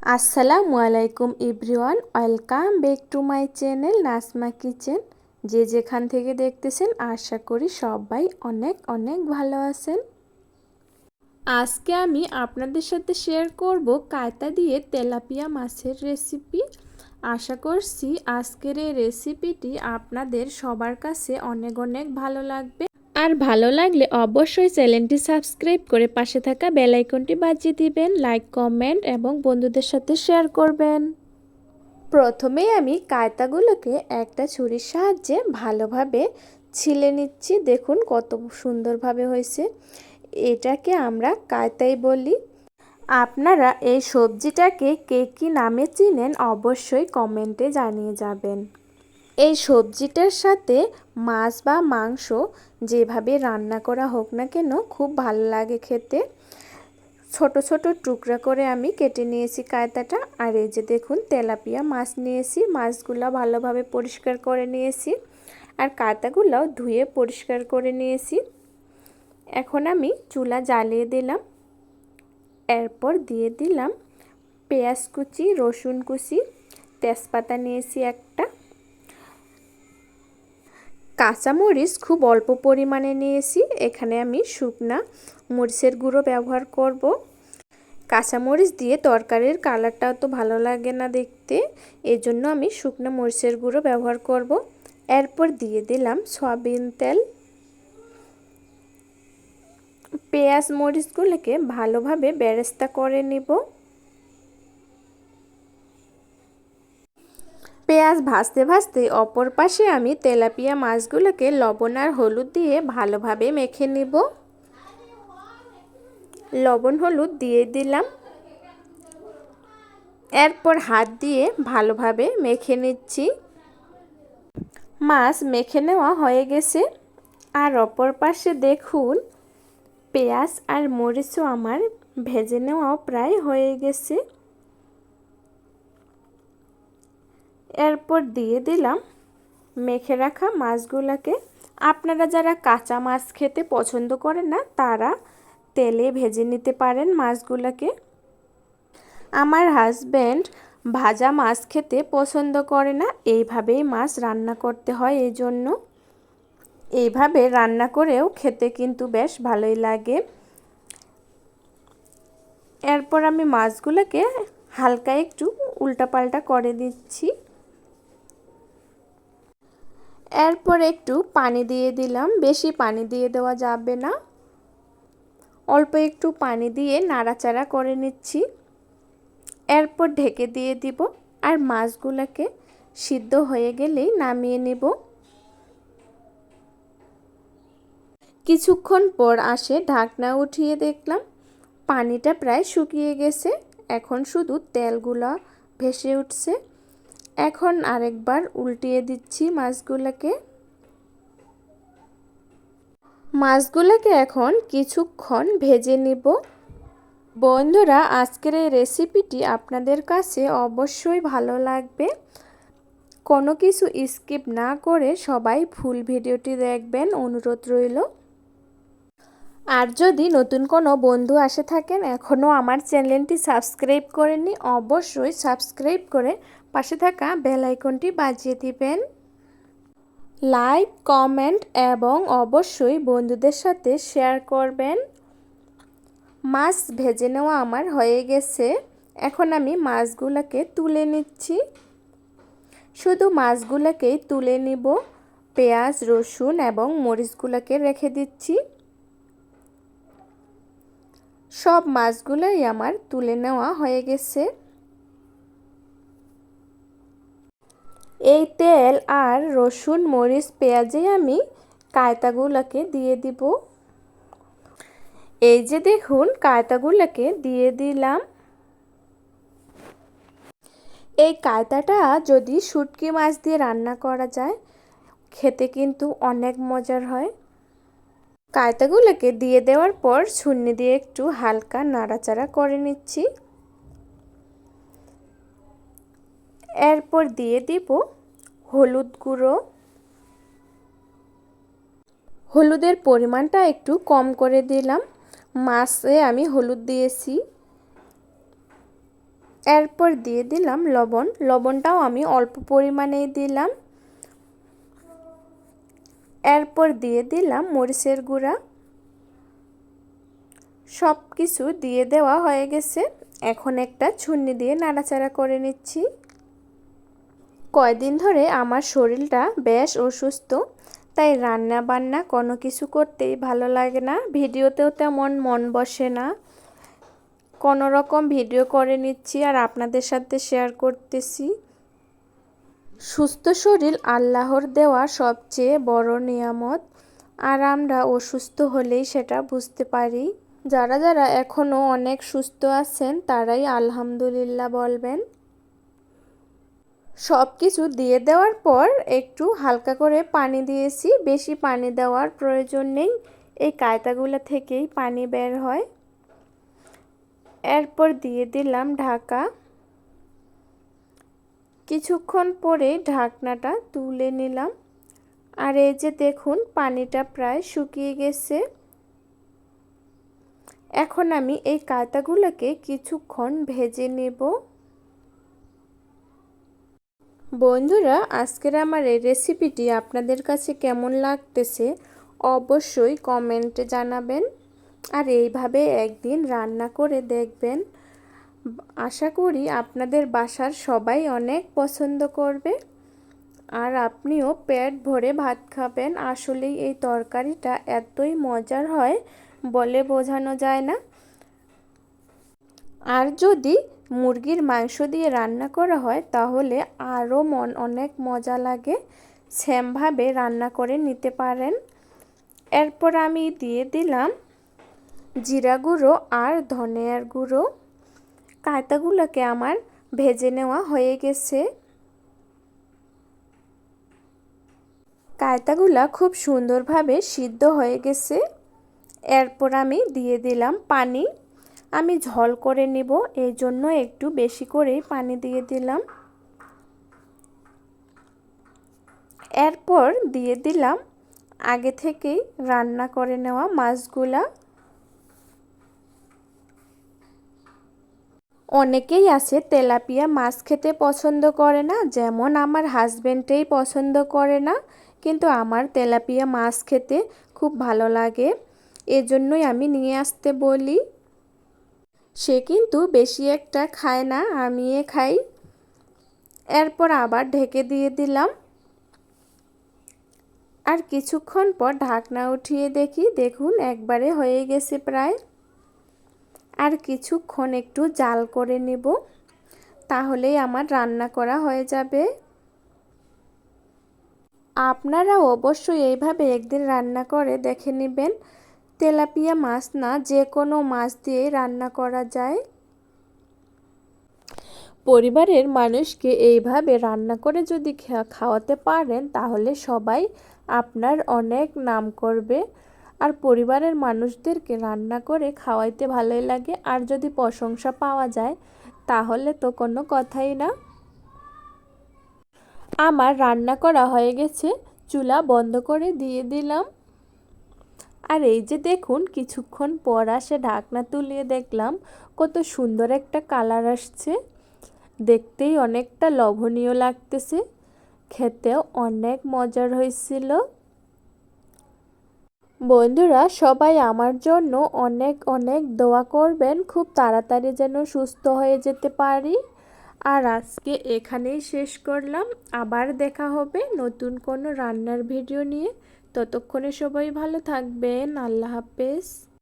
আসসালামু আলাইকুম everyone, welcome back to my channel Nasma kitchen. যে যেখান থেকে দেখতেছেন, আশা করি সবাই অনেক অনেক ভালো আছেন। আজকে আমি আপনাদের সাথে শেয়ার করব কায়তা দিয়ে তেলাপিয়া মাছের রেসিপি আশা করছি আজকের এই রেসিপিটি আপনাদের সবার কাছে অনেক অনেক ভালো লাগবে। আর ভালো লাগলে অবশ্যই চ্যানেলটি সাবস্ক্রাইব করে পাশে থাকা বেল আইকনটি বাজিয়ে দিবেন, লাইক, কমেন্ট এবং বন্ধুদের সাথে শেয়ার করবেন। প্রথমেই আমি কায়তাগুলোকে একটা ছুরির সাহায্যে ভালোভাবে ছিলে নিচ্ছি। দেখুন কত সুন্দরভাবে হয়েছে। এটাকে আমরা কায়তাই বলি। আপনারা এই সবজিটাকে কে কী নামে চিনেন অবশ্যই কমেন্টে জানিয়ে যাবেন। এই সবজিটার সাথে মাছ বা মাংস যেভাবে রান্না করা হোক না কেন খুব ভালো লাগে খেতে। ছোট ছোট টুকরা করে আমি কেটে নিয়েছি কায়তাটা। আর এই যে দেখুন, তেলাপিয়া মাছ নিয়েছি, মাছগুলো ভালোভাবে পরিষ্কার করে নিয়েছি। আর কায়তাগুলোও ধুয়ে পরিষ্কার করে নিয়েছি। এখন আমি চুলা জ্বালিয়ে দিলাম। এরপর দিয়ে দিলাম পেঁয়াজ কুচি, রসুন কুচি, তেজপাতা নিয়েছি একটা। কাঁচামরিচ খুব অল্প পরিমাণে নিয়েছি। এখানে আমি শুকনা মরিচের গুঁড়ো ব্যবহার করব। কাঁচামরিচ দিয়ে তরকারির কালারটাও তো ভালো লাগে না দেখতে, এজন্য আমি শুকনো মরিচের গুঁড়ো ব্যবহার করব। এরপর দিয়ে দিলাম সয়াবিন তেল। পেঁয়াজ মরিচগুলোকে ভালোভাবে বেরেস্তা করে নিব। পেঁয়াজ ভাজতে ভাজতে অপর পাশে আমি তেলাপিয়া মাছগুলোকে লবণ আর হলুদ দিয়ে ভালোভাবে মেখে নেব। লবণ হলুদ দিয়ে দিলাম। এরপর হাত দিয়ে ভালোভাবে মেখে নিচ্ছি। মাছ মেখে নেওয়া হয়ে গেছে। আর অপর পাশে দেখুন, পেঁয়াজ আর মরিচও আমার ভেজে নেওয়াও প্রায় হয়ে গেছে। এরপর দিয়ে দিলাম মেখে রাখা মাছগুলোকে। আপনারা যারা কাঁচা মাছ খেতে পছন্দ করেন না, তারা তেলে ভেজে নিতে পারেন মাছগুলোকে। আমার হাজব্যান্ড ভাজা মাছ খেতে পছন্দ করে না, এইভাবেই মাছ রান্না করতে হয় এই জন্য এইভাবে রান্না করেও খেতে কিন্তু বেশ ভালোই লাগে। এরপর আমি মাছগুলোকে হালকা একটু উল্টাপাল্টা করে দিচ্ছি। এরপর একটু পানি দিয়ে দিলাম। বেশি পানি দিয়ে দেওয়া যাবে না। অল্প একটু পানি দিয়ে নাড়াচাড়া করে নিচ্ছি। এরপর ঢেকে দিয়ে দিব আর মাছগুলোকে সিদ্ধ হয়ে গেলেই নামিয়ে নেব। কিছুক্ষণ পর আসে ঢাকনা উঠিয়ে দেখলাম পানিটা প্রায় শুকিয়ে গেছে। এখন শুধু তেলগুলো ভেসে উঠছে। এখন আরেকবার উল্টিয়ে দিচ্ছি মাছগুলোকে। মাছগুলোকে এখন কিছুক্ষণ ভেজে নিব। বন্ধুরা, আজকের এই রেসিপিটি আপনাদের কাছে অবশ্যই ভালো লাগবে। কোনো কিছু স্কিপ না করে সবাই ফুল ভিডিওটি দেখবেন, অনুরোধ রইল। আর যদি নতুন কোনো বন্ধু আসে থাকেন, এখনও আমার চ্যানেলটি সাবস্ক্রাইব করেননি, অবশ্যই সাবস্ক্রাইব করে পাশে থাকা বেল আইকনটি বাজিয়ে দিবেন। লাইক, কমেন্ট এবং অবশ্যই বন্ধুদের সাথে শেয়ার করবেন। মাছ ভেজে নেওয়া আমার হয়ে গেছে। এখন আমি মাছগুলোকে তুলে নিচ্ছি। শুধু মাছগুলোকেই তুলে নিব। পেঁয়াজ, রসুন এবং মরিচগুলোকে রেখে দিচ্ছি। সব মাছগুলোই আমার তুলে নেওয়া হয়ে গেছে। এই তেল আর রসুন, মরিচ পেঁয়াজে আমি কায়তাগুলোকে দিয়ে দিব। এই যে দেখুন, কায়তাগুলোকে দিয়ে দিলাম। এই কায়তাটা যদি শুটকি মাছ দিয়ে রান্না করা যায়, খেতে কিন্তু অনেক মজার হয়। কায়তাগুলোকে দিয়ে দেওয়ার পর ছুন্নি দিয়ে একটু হালকা নাড়াচাড়া করে নিচ্ছি। এরপর দিয়ে দিব হলুদ গুঁড়ো। হলুদের পরিমাণটা একটু কম করে দিলাম। মাছে আমি হলুদ দিয়েছি। এরপর দিয়ে দিলাম লবণ। লবণটাও আমি অল্প পরিমাণেই দিলাম। এরপর দিয়ে দিলাম মরিচের গুঁড়া। সব কিছু দিয়ে দেওয়া হয়ে গেছে। এখন একটা ছুন্নি দিয়ে নাড়াচাড়া করে নিচ্ছি। কয়দিন ধরে আমার শরীরটা বেশ অসুস্থ, তাই রান্না বান্না কোনো কিছু করতেই ভালো লাগে না। ভিডিওতেও তেমন মন বসে না। কোনো রকম ভিডিও করে নিচ্ছি আর আপনাদের সাথে শেয়ার করতেছি। সুস্থ শরীর আল্লাহর দেওয়া সবচেয়ে বড় নিয়ামত। আর আমরা অসুস্থ হলেই সেটা বুঝতে পারি। যারা যারা এখনও অনেক সুস্থ আছেন, তারাই আলহামদুলিল্লাহ বলবেন। সব কিছু দিয়ে দেওয়ার পর একটু হালকা করে পানি দিয়েছি। বেশি পানি দেওয়ার প্রয়োজন নেই। এই কায়তাগুলো থেকেই পানি বের হয়। এরপর দিয়ে দিলাম ঢাকা। কিছুক্ষণ পরে ঢাকনাটা তুলে নিলাম। আর এই যে দেখুন, পানিটা প্রায় শুকিয়ে গেছে। এখন আমি এই কায়তাগুলোকে কিছুক্ষণ ভেজে নেব। বন্ধুরা, আজকের আমার এই রেসিপিটি আপনাদের কাছে কেমন লাগতেছে অবশ্যই কমেন্টে জানাবেন। আর এইভাবে একদিন রান্না করে দেখবেন। আশা করি আপনাদের বাসার সবাই অনেক পছন্দ করবে। আর আপনিও পেট ভরে ভাত খাবেন। আসলেই এই তরকারিটা এতই মজার হয় বলে বোঝানো যায় না। আর যদি মুরগির মাংস দিয়ে রান্না করা হয়, তাহলে আরও মন, অনেক মজা লাগে। সেমভাবে রান্না করে নিতে পারেন। এরপর আমি দিয়ে দিলাম জিরা গুঁড়ো আর ধনিয়ার গুঁড়ো। কায়তাগুলোকে আমার ভেজে নেওয়া হয়ে গেছে। কায়তাগুলা খুব সুন্দরভাবে সিদ্ধ হয়ে গেছে। এরপর আমি দিয়ে দিলাম পানি। আমি ঝল করে নিব, এই জন্য একটু বেশি করেই পানি দিয়ে দিলাম। এরপর দিয়ে দিলাম আগে থেকেই রান্না করে নেওয়া মাছগুলা। অনেকেই আছে তেলাপিয়া মাছ খেতে পছন্দ করে না, যেমন আমার হাজব্যান্ডেই পছন্দ করে না, কিন্তু আমার তেলাপিয়া মাছ খেতে খুব ভালো লাগে। এজন্যই আমি নিয়ে আসতে বলি। সে কিন্তু বেশি একটা খায় না আমি খাই। এরপর আবার ঢেকে দিয়ে দিলাম। আর কিছুক্ষণ পর ঢাকনা উঠিয়ে দেখি, দেখুন একবারে হয়ে গেছে প্রায়। আর কিছুক্ষণ একটু জাল করে নেব, তাহলেই আমার রান্না করা হয়ে যাবে। আপনারা অবশ্যই এইভাবে একদিন রান্না করে দেখে নেবেন, তেলাপিয়া মাছ না যে কোনো মাছ দিয়েই রান্না করা যায়। পরিবারের মানুষকে এইভাবে রান্না করে যদি খাওয়াতে পারেন, তাহলে সবাই আপনার অনেক নাম করবে। আর পরিবারের মানুষদেরকে রান্না করে খাওয়াইতে ভালোই লাগে। আর যদি প্রশংসা পাওয়া যায়, তাহলে তো কোনো কথাই না। আমার রান্না করা হয়ে গেছে, চুলা বন্ধ করে দিয়ে দিলাম। আর এই যে দেখুন, কিছুক্ষণ পর আসে ঢাকনা তুলিয়ে দেখলাম, কত সুন্দর একটা কালার আসছে। দেখতেই অনেকটা লোভনীয় লাগতেছে। খেতেও অনেক মজার হয়েছিল। বন্ধুরা, সবাই আমার জন্য অনেক অনেক দোয়া করবেন। খুব তাড়াতাড়ি যেন সুস্থ হয়ে যেতে পারি। আর আজকে এখানেই শেষ করলাম। আবার দেখা হবে নতুন কোনো রান্নার ভিডিও নিয়ে। ততক্ষণে সবাই ভালো থাকবেন। আল্লাহ হাফেজ।